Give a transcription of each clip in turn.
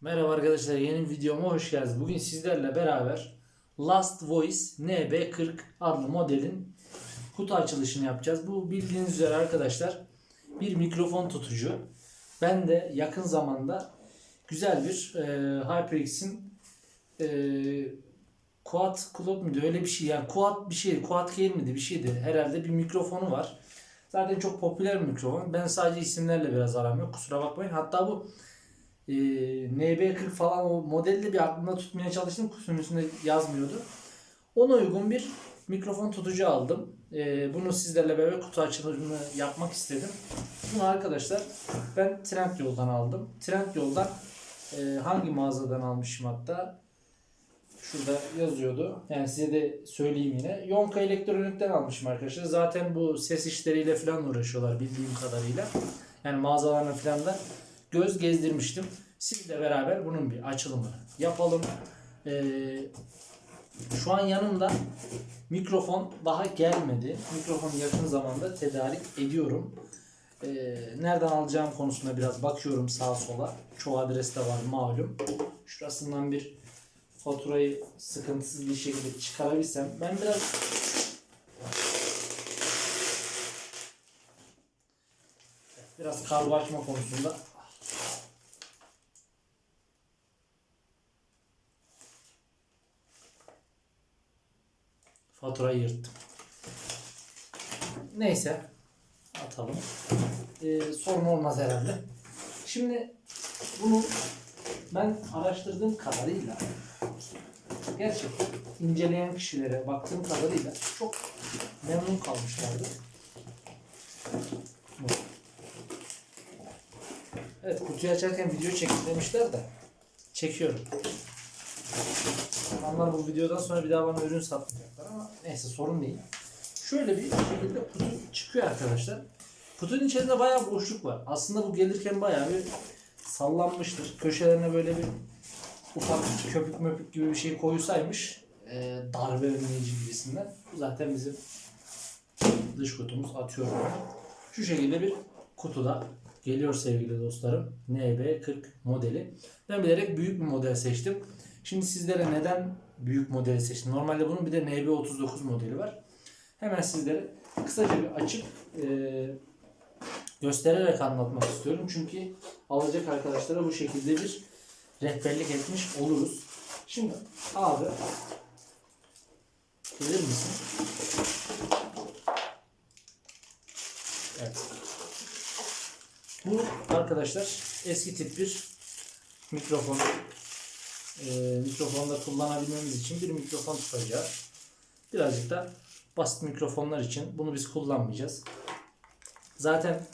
Merhaba arkadaşlar yeni videoma hoş geldiniz. Bugün sizlerle beraber Last Voice NB40 adlı modelin kutu açılışını yapacağız. Bu bildiğiniz üzere arkadaşlar bir mikrofon tutucu. Ben de yakın zamanda güzel bir e, HyperX'in e, Quad Club muydu öyle bir şey yani Quad bir şeydi Quad Gear miydi bir şeydi herhalde bir mikrofonu var. Zaten çok popüler bir mikrofon. Ben sadece isimlerle biraz aram yok kusura bakmayın. Hatta bu e, NB40 falan o modeli de bir aklımda tutmaya çalıştım. Kutunun üstünde yazmıyordu. Ona uygun bir mikrofon tutucu aldım. E, bunu sizlerle beraber kutu açılımını yapmak istedim. Bunu arkadaşlar ben Trendyol'dan aldım. Trendyol'dan e, hangi mağazadan almışım hatta şurada yazıyordu. Yani size de söyleyeyim yine. Yonka Elektronik'ten almışım arkadaşlar. Zaten bu ses işleriyle falan uğraşıyorlar bildiğim kadarıyla. Yani mağazalarına falan da göz gezdirmiştim. Sizle beraber bunun bir açılımını yapalım. Ee, şu an yanımda mikrofon daha gelmedi. Mikrofonu yakın zamanda tedarik ediyorum. Ee, nereden alacağım konusunda biraz bakıyorum sağa sola. Çoğu adreste var malum. Şurasından bir faturayı sıkıntısız bir şekilde çıkarabilsem. Ben biraz biraz kargo açma konusunda faturayı yırttım. Neyse atalım. Ee, sorun olmaz herhalde. Şimdi bunu ben araştırdığım kadarıyla gerçekten inceleyen kişilere baktığım kadarıyla çok memnun kalmışlardı. Evet kutuyu açarken video çekin demişler de çekiyorum. Adamlar bu videodan sonra bir daha bana ürün satmayacaklar ama neyse sorun değil. Şöyle bir şekilde kutu çıkıyor arkadaşlar. Kutunun içerisinde bayağı boşluk var. Aslında bu gelirken bayağı bir sallanmıştır. Köşelerine böyle bir ufak köpük möpük gibi bir şey koysaymış e, darbe önleyici gibisinden. Bu zaten bizim dış kutumuz atıyorum. Şu şekilde bir kutuda geliyor sevgili dostlarım. NB40 modeli. Ben bilerek büyük bir model seçtim. Şimdi sizlere neden büyük modeli seçtim? Normalde bunun bir de NB39 modeli var. Hemen sizlere kısaca bir açıp e, göstererek anlatmak istiyorum. Çünkü alacak arkadaşlara bu şekilde bir rehberlik etmiş oluruz. Şimdi abi gelir misin? Evet. Bu arkadaşlar eski tip bir mikrofon. Ee, mikrofonda kullanabilmemiz için bir mikrofon tutacağı. Birazcık da basit mikrofonlar için bunu biz kullanmayacağız. Zaten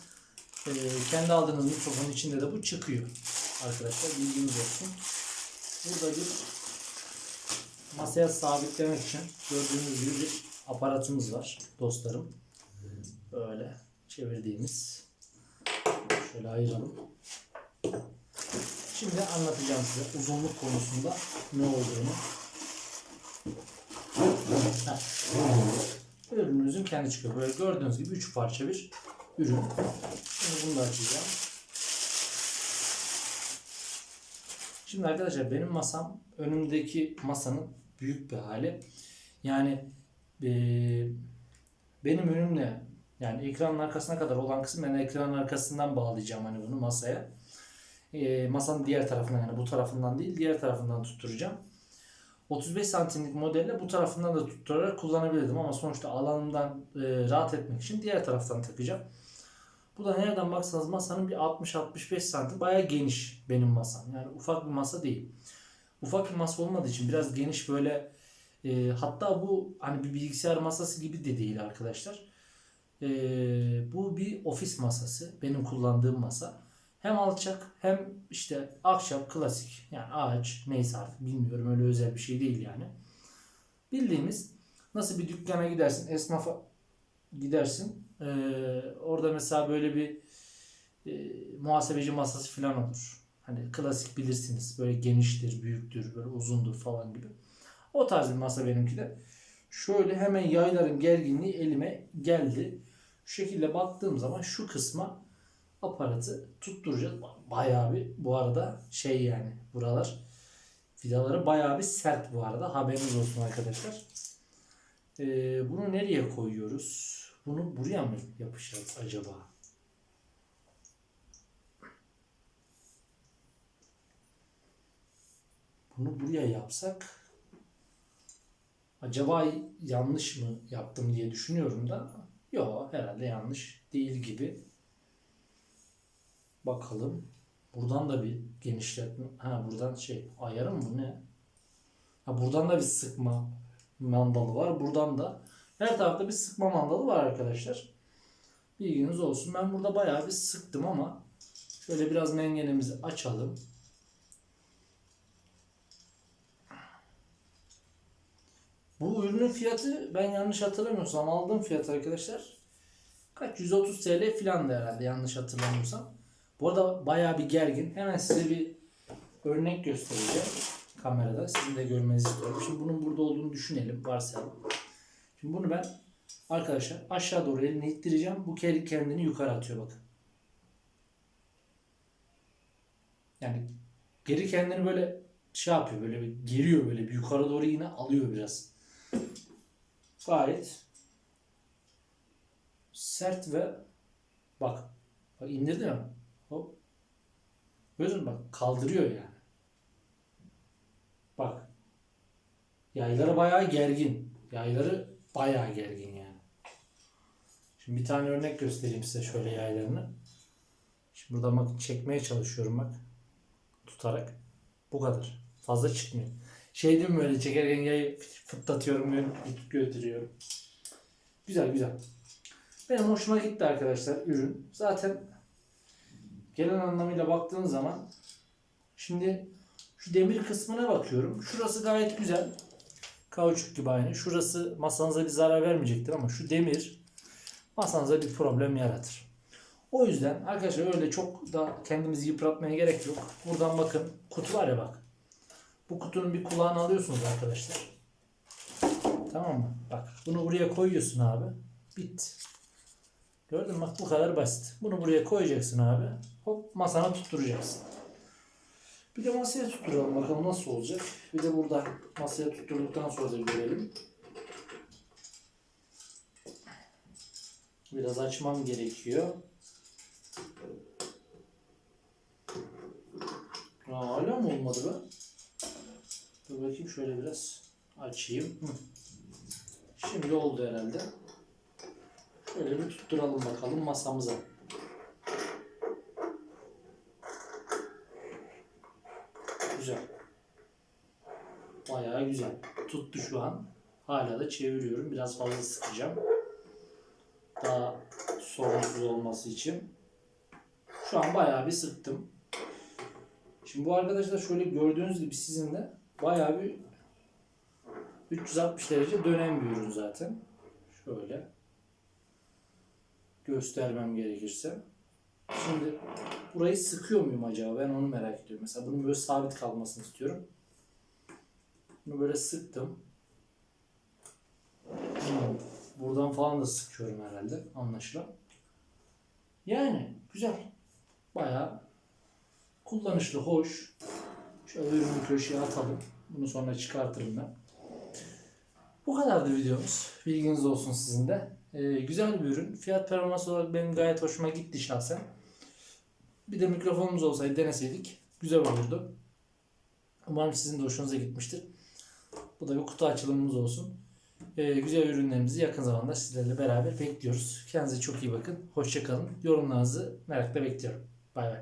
e, kendi aldığınız mikrofonun içinde de bu çıkıyor. Arkadaşlar bilginiz olsun. Burada bir masaya sabitlemek için gördüğünüz gibi bir aparatımız var dostlarım. Böyle çevirdiğimiz. Şöyle ayıralım. Şimdi anlatacağım size uzunluk konusunda ne olduğunu. Ürünümüzün kendi çıkıyor. Böyle gördüğünüz gibi üç parça bir ürün. Şimdi bunu da açacağım. Şimdi arkadaşlar benim masam önümdeki masanın büyük bir hali. Yani eee, benim önümle yani ekranın arkasına kadar olan kısım ben ekranın arkasından bağlayacağım hani bunu masaya. Eee, masanın diğer tarafından yani bu tarafından değil diğer tarafından tutturacağım. 35 santimlik modelle bu tarafından da tutturarak kullanabilirdim ama sonuçta alanımdan eee, rahat etmek için diğer taraftan takacağım. Bu da nereden baksanız masanın bir 60-65 santim bayağı geniş benim masam. Yani ufak bir masa değil. Ufak bir masa olmadığı için biraz geniş böyle e, hatta bu hani bir bilgisayar masası gibi de değil arkadaşlar. E, bu bir ofis masası. Benim kullandığım masa. Hem alçak hem işte ahşap klasik yani ağaç neyse artık bilmiyorum öyle özel bir şey değil yani. Bildiğimiz nasıl bir dükkana gidersin esnafa gidersin. Ee, orada mesela böyle bir e, muhasebeci masası falan olur. Hani klasik bilirsiniz. Böyle geniştir, büyüktür, böyle uzundur falan gibi. O tarz bir masa benimki de. Şöyle hemen yayların gerginliği elime geldi. Şu şekilde baktığım zaman şu kısma aparatı tutturacağız. Bayağı bir bu arada şey yani buralar vidaları bayağı bir sert bu arada haberiniz olsun arkadaşlar. Ee, bunu nereye koyuyoruz? Bunu buraya mı yapacağız acaba? Bunu buraya yapsak acaba yanlış mı yaptım diye düşünüyorum da yok herhalde yanlış değil gibi. Bakalım. Buradan da bir genişletme. Ha buradan şey ayarı mı ne? Ha buradan da bir sıkma mandalı var. Buradan da her tarafta bir sıkma mandalı var arkadaşlar. Bilginiz olsun. Ben burada bayağı bir sıktım ama şöyle biraz mengenemizi açalım. Bu ürünün fiyatı ben yanlış hatırlamıyorsam aldığım fiyat arkadaşlar kaç 130 TL falan da herhalde yanlış hatırlamıyorsam. Bu arada bayağı bir gergin. Hemen size bir örnek göstereceğim kamerada. Sizin de görmenizi istiyorum. Şimdi bunun burada olduğunu düşünelim. Varsayalım. Şimdi bunu ben arkadaşlar aşağı doğru elini ittireceğim. Bu kedi kendini yukarı atıyor bakın. Yani geri kendini böyle şey yapıyor böyle bir geriyor böyle bir yukarı doğru yine alıyor biraz. Gayet sert ve bak bak indirdi mi? Hop. Gözün bak kaldırıyor yani. Bak. Yayları bayağı gergin. Yayları bayağı gergin yani. Şimdi bir tane örnek göstereyim size şöyle yaylarını. Şimdi burada bak çekmeye çalışıyorum bak. Tutarak. Bu kadar. Fazla çıkmıyor. Şey değil mi böyle çekerken yayı fıttatıyorum böyle götürüyorum. Güzel güzel. Benim hoşuma gitti arkadaşlar ürün. Zaten genel anlamıyla baktığın zaman şimdi şu demir kısmına bakıyorum. Şurası gayet güzel. Kauçuk gibi aynı. Şurası masanıza bir zarar vermeyecektir ama şu demir masanıza bir problem yaratır. O yüzden arkadaşlar öyle çok da kendimizi yıpratmaya gerek yok. Buradan bakın kutu var ya bak. Bu kutunun bir kulağını alıyorsunuz arkadaşlar. Tamam mı? Bak bunu buraya koyuyorsun abi. Bit. Gördün mü? Bak bu kadar basit. Bunu buraya koyacaksın abi. Hop masana tutturacaksın. Bir de masaya tutturalım bakalım nasıl olacak. Bir de burada masaya tutturduktan sonra da görelim. Biraz açmam gerekiyor. Aa, hala mı olmadı be? Dur bakayım şöyle biraz açayım. Şimdi oldu herhalde. Şöyle bir tutturalım bakalım masamıza. Güzel. Bayağı güzel. Tuttu şu an. Hala da çeviriyorum. Biraz fazla sıkacağım. Daha sorunsuz olması için. Şu an bayağı bir sıktım. Şimdi bu arkadaşlar şöyle gördüğünüz gibi sizin de bayağı bir 360 derece dönen bir ürün zaten. Şöyle göstermem gerekirse. Şimdi burayı sıkıyor muyum acaba? Ben onu merak ediyorum. Mesela bunun böyle sabit kalmasını istiyorum. Bunu böyle sıktım. Buradan falan da sıkıyorum herhalde anlaşılan. Yani güzel. Bayağı kullanışlı, hoş. Şöyle ürünü köşeye atalım. Bunu sonra çıkartırım ben. Bu kadardı videomuz. Bilginiz olsun sizin de. Ee, güzel bir ürün. Fiyat performans olarak benim gayet hoşuma gitti şahsen. Bir de mikrofonumuz olsaydı deneseydik güzel olurdu. Umarım sizin de hoşunuza gitmiştir. Bu da bir kutu açılımımız olsun. Ee, güzel ürünlerimizi yakın zamanda sizlerle beraber bekliyoruz. Kendinize çok iyi bakın. Hoşçakalın. Yorumlarınızı merakla bekliyorum. Bay bay.